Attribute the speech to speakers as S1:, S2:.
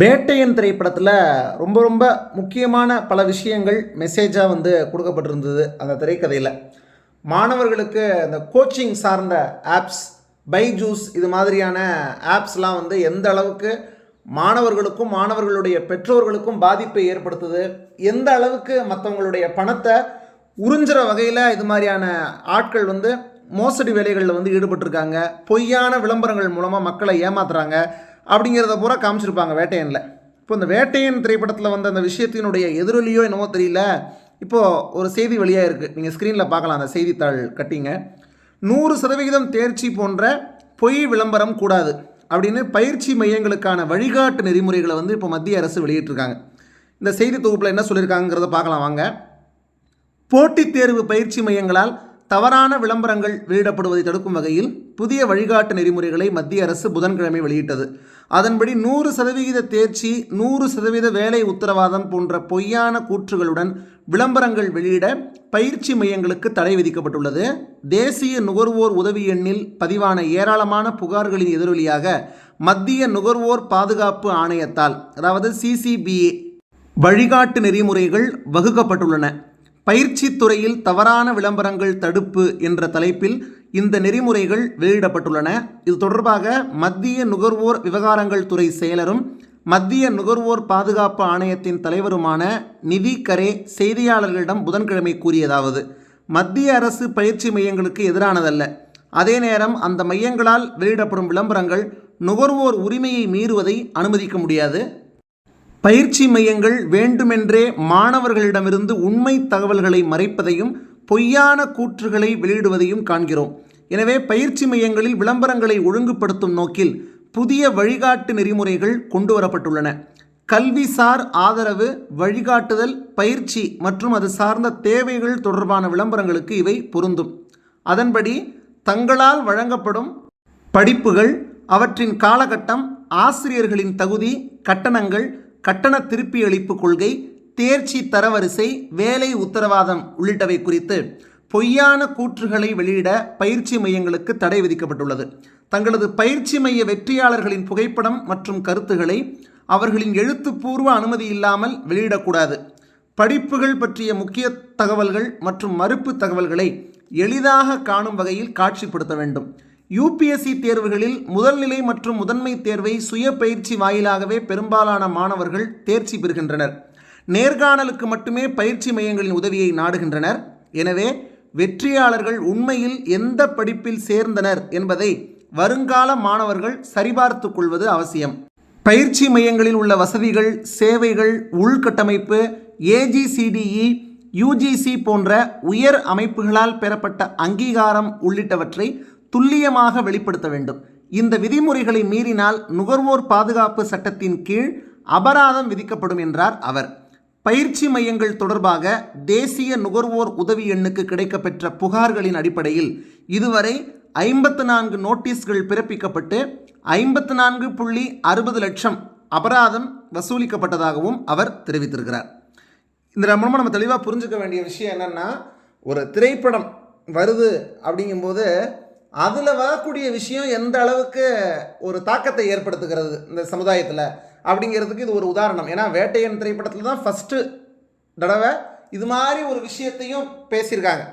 S1: வேட்டையன் திரைப்படத்தில் ரொம்ப ரொம்ப முக்கியமான பல விஷயங்கள் மெசேஜாக வந்து கொடுக்கப்பட்டிருந்தது அந்த திரைக்கதையில். மாணவர்களுக்கு அந்த கோச்சிங் சார்ந்த ஆப்ஸ் பைஜூஸ் இது மாதிரியான ஆப்ஸ்லாம் வந்து எந்த அளவுக்கு மாணவர்களுக்கும் மாணவர்களுடைய பெற்றோர்களுக்கும் பாதிப்பை ஏற்படுத்துது எந்த அளவுக்கு மற்றவங்களுடைய பணத்தை உறிஞ்சுற வகையில் இது மாதிரியான ஆட்கள் வந்து மோசடி வேலைகளில் வந்து ஈடுபட்டிருக்காங்க பொய்யான விளம்பரங்கள் மூலமாக மக்களை ஏமாத்துறாங்க அப்படிங்கிறத பூரா காமிச்சிருப்பாங்க வேட்டையனில். இப்போ இந்த வேட்டையன் திரைப்படத்தில் வந்த அந்த விஷயத்தினுடைய எதிரொலியோ என்னவோ தெரியல. இப்போது ஒரு செய்தி வெளியாக இருக்குது நீங்கள் ஸ்க்ரீனில் பார்க்கலாம் அந்த செய்தித்தாள் கட்டிங்க. நூறு சதவிகிதம் தேர்ச்சி போன்ற பொய் விளம்பரம் கூடாது அப்படின்னு பயிற்சி மையங்களுக்கான வழிகாட்டு நெறிமுறைகளை வந்து இப்போ மத்திய அரசு வெளியிட்டிருக்காங்க. இந்த செய்தி தொகுப்பில் என்ன சொல்லியிருக்காங்கிறத பார்க்கலாம் வாங்க. போட்டித் தேர்வு பயிற்சி மையங்களால் தவறான விளம்பரங்கள் வெளியிடப்படுவதை தடுக்கும் வகையில் புதிய வழிகாட்டு நெறிமுறைகளை மத்திய அரசு புதன்கிழமை வெளியிட்டது. அதன்படி நூறு சதவிகித தேர்ச்சி நூறு சதவீத வேலை உத்தரவாதம் போன்ற பொய்யான கூற்றுகளுடன் விளம்பரங்கள் வெளியிட பயிற்சி மையங்களுக்கு தடை விதிக்கப்பட்டுள்ளது. தேசிய நுகர்வோர் உதவி எண்ணில் பதிவான ஏராளமான புகார்களின் எதிரொலியாக மத்திய நுகர்வோர் பாதுகாப்பு ஆணையத்தால் அதாவது சிசிபிஏ வழிகாட்டு நெறிமுறைகள் வகுக்கப்பட்டுள்ளன. பயிற்சி துறையில் தவறான விளம்பரங்கள் தடுப்பு என்ற தலைப்பில் இந்த நெறிமுறைகள் வெளியிடப்பட்டுள்ளன. இது தொடர்பாக மத்திய நுகர்வோர் விவகாரங்கள் துறை செயலரும் மத்திய நுகர்வோர் பாதுகாப்பு ஆணையத்தின் தலைவருமான நிதி கரே செய்தியாளர்களிடம் புதன்கிழமை கூறியதாவது மத்திய அரசு பயிற்சி மையங்களுக்கு எதிரானதல்ல. அதே நேரம் அந்த மையங்களால் வெளியிடப்படும் விளம்பரங்கள் நுகர்வோர் உரிமையை மீறுவதை அனுமதிக்க முடியாது. பயிற்சி மையங்கள் வேண்டுமென்றே மாணவர்களிடமிருந்து உண்மை தகவல்களை மறைப்பதையும் பொய்யான கூற்றுகளை வெளியிடுவதையும் காண்கிறோம். எனவே பயிற்சி மையங்களில் விளம்பரங்களை ஒழுங்குபடுத்தும் நோக்கில் புதிய வழிகாட்டு நெறிமுறைகள் கொண்டு வரப்பட்டுள்ளன கல்விசார் ஆதரவு வழிகாட்டுதல் பயிற்சி மற்றும் அது சார்ந்த தேவைகள் தொடர்பான விளம்பரங்களுக்கு இவை பொருந்தும். அதன்படி தங்களால் வழங்கப்படும் படிப்புகள் அவற்றின் காலகட்டம் ஆசிரியர்களின் தகுதி கட்டணங்கள் கட்டண திருப்பி அளிப்பு கொள்கை தேர்ச்சி தரவரிசை வேலை உத்தரவாதம் உள்ளிட்டவை குறித்து பொய்யான கூற்றுகளை வெளியிட பயிற்சி மையங்களுக்கு தடை விதிக்கப்பட்டுள்ளது. தங்களது பயிற்சி மைய வெற்றியாளர்களின் புகைப்படம் மற்றும் கருத்துக்களை அவர்களின் எழுத்துப்பூர்வ அனுமதி இல்லாமல் வெளியிடக்கூடாது. படிப்புகள் பற்றிய முக்கிய தகவல்கள் மற்றும் மறுப்பு தகவல்களை எளிதாக காணும் வகையில் காட்சிப்படுத்த வேண்டும். யூபிஎஸ்சி தேர்வுகளில் முதல்நிலை மற்றும் முதன்மை தேர்வை சுய பயிற்சி வாயிலாகவே பெரும்பாலான மாணவர்கள் தேர்ச்சி பெறுகின்றனர். நேர்காணலுக்கு மட்டுமே பயிற்சி மையங்களின் உதவியை நாடுகின்றனர். எனவே வெற்றியாளர்கள் உண்மையில் எந்த படிப்பில் சேர்ந்தனர் என்பதை வருங்கால மாணவர்கள் சரிபார்த்து கொள்வது அவசியம். பயிற்சி மையங்களில் உள்ள வசதிகள் சேவைகள் உள்கட்டமைப்பு ஏஜிசிடிஇ யுஜிசி போன்ற உயர் அமைப்புகளால் பெறப்பட்ட அங்கீகாரம் உள்ளிட்டவற்றை துல்லியமாக வெளிப்படுத்த வேண்டும். இந்த விதிமுறைகளை மீறினால் நுகர்வோர் பாதுகாப்பு சட்டத்தின் கீழ் அபராதம் விதிக்கப்படும் என்றார் அவர். பயிற்சி மையங்கள் தொடர்பாக தேசிய நுகர்வோர் உதவி எண்ணுக்கு கிடைக்கப்பெற்ற புகார்களின் அடிப்படையில் இதுவரை ஐம்பத்து நான்கு நோட்டீஸ்கள் பிறப்பிக்கப்பட்டு ஐம்பத்து நான்கு புள்ளி அறுபது லட்சம் அபராதம் வசூலிக்கப்பட்டதாகவும் அவர் தெரிவித்திருக்கிறார். இந்த மூலமாக நம்ம தெளிவாக புரிஞ்சுக்க வேண்டிய விஷயம் என்னென்னா ஒரு திரைப்படம் வருது அப்படிங்கும்போது அதில் வரக்கூடிய விஷயம் எந்த அளவுக்கு ஒரு தாக்கத்தை ஏற்படுத்துகிறது இந்த சமுதாயத்தில் அப்படிங்கிறதுக்கு இது ஒரு உதாரணம். ஏன்னா வேட்டையன் திரைப்படத்தில் தான் ஃபஸ்ட்டு தடவை இது மாதிரி ஒரு விஷயத்தையும் பேசியிருக்காங்க.